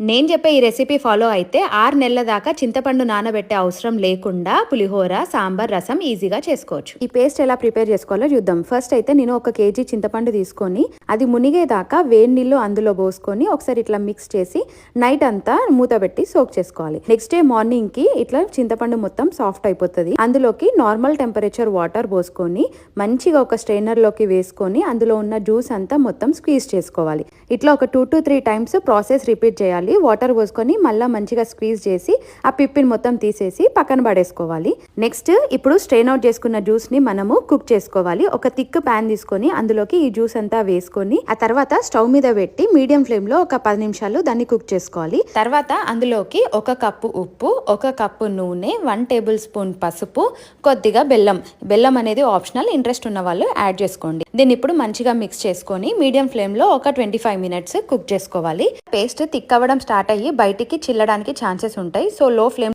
నేను చెప్పే ఈ రెసిపీ ఫాలో అయితే ఆరు నెలల దాకా చింతపండు నానబెట్టే అవసరం లేకుండా పులిహోర సాంబార్ రసం ఈజీగా చేసుకోవచ్చు. ఈ పేస్ట్ ఎలా ప్రిపేర్ చేసుకోవాలో చూద్దాం. ఫస్ట్ అయితే నేను ఒక కేజీ చింతపండు తీసుకొని అది మునిగేదాకా వేడి నీళ్ళు అందులో పోసుకొని ఒకసారి ఇట్లా మిక్స్ చేసి నైట్ అంతా మూత పెట్టి సోక్ చేసుకోవాలి. నెక్స్ట్ డే మార్నింగ్కి ఇట్లా చింతపండు మొత్తం సాఫ్ట్ అయిపోతుంది. అందులోకి నార్మల్ టెంపరేచర్ వాటర్ పోసుకొని మంచిగా ఒక స్ట్రైనర్లోకి వేసుకొని అందులో ఉన్న జ్యూస్ అంతా మొత్తం స్క్వీజ్ చేసుకోవాలి. ఇట్లా ఒక two to three times process repeat చేయాలి. వాటర్ పోసుకొని మళ్ళీ మంచిగా స్క్వీజ్ చేసి ఆ పిప్పిని మొత్తం తీసేసి పక్కన పడేసుకోవాలి. నెక్స్ట్ ఇప్పుడు స్ట్రెయిన్ అవుట్ చేసుకున్న జ్యూస్ని మనము కుక్ చేసుకోవాలి. ఒక థిక్ ప్యాన్ తీసుకొని అందులోకి ఈ జ్యూస్ అంతా వేసుకొని ఆ తర్వాత స్టవ్ మీద పెట్టి మీడియం ఫ్లేమ్లో ఒక పది నిమిషాలు దాన్ని కుక్ చేసుకోవాలి. తర్వాత అందులోకి ఒక కప్పు ఉప్పు ఒక కప్పు నూనె వన్ టేబుల్ స్పూన్ పసుపు కొద్దిగా బెల్లం. బెల్లం అనేది ఆప్షనల్ ఇంట్రెస్ట్ ఉన్న వాళ్ళు యాడ్ చేసుకోండి. దీన్ని ఇప్పుడు మంచిగా మిక్స్ చేసుకొని మీడియం ఫ్లేమ్లో ఒక ట్వంటీ ఫైవ్ మినిట్స్ కుక్ చేసుకోవాలి. పేస్ట్ థిక్ అవ్వడం స్టార్ట్ అయ్యి బయటికి చిల్లడానికి ఛాన్సెస్ ఉంటాయి. సో లో ఫ్లేమ్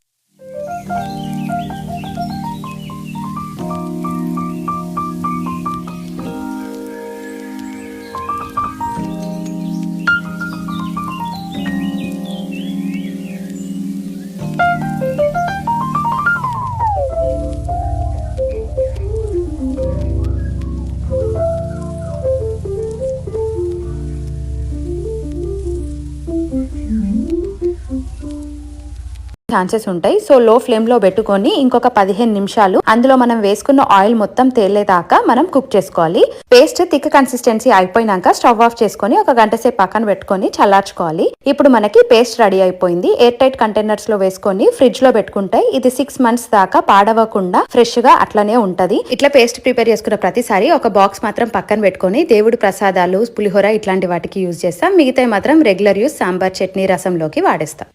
ఛాన్సెస్ ఉంటాయి. సో లో ఫ్లేమ్లో పెట్టుకొని ఇంకొక పదిహేను నిమిషాలు అందులో మనం వేసుకున్న ఆయిల్ మొత్తం తేలేదాకా మనం కుక్ చేసుకోవాలి. పేస్ట్ థిక్ కన్సిస్టెన్సీ అయిపోయినాక స్టవ్ ఆఫ్ చేసుకొని ఒక గంట సేపు పక్కన పెట్టుకొని చల్లార్చుకోవాలి. ఇప్పుడు మనకి పేస్ట్ రెడీ అయిపోయింది. ఎయిర్ టైట్ కంటైనర్స్లో వేసుకొని ఫ్రిడ్జ్లో పెట్టుకుంటే ఇది సిక్స్ మంత్స్ దాకా పాడవకుండా ఫ్రెష్గా అట్లనే ఉంటది. ఇట్లా పేస్ట్ ప్రిపేర్ చేసుకున్న ప్రతిసారి ఒక బాక్స్ మాత్రం పక్కన పెట్టుకొని దేవుడి ప్రసాదాలు పులిహోర ఇట్లాంటి వాటికి యూజ్ చేస్తాం. మిగతా మాత్రం రెగ్యులర్ యూస్ సాంబార్ చట్నీ రసంలోకి వాడేస్తాం.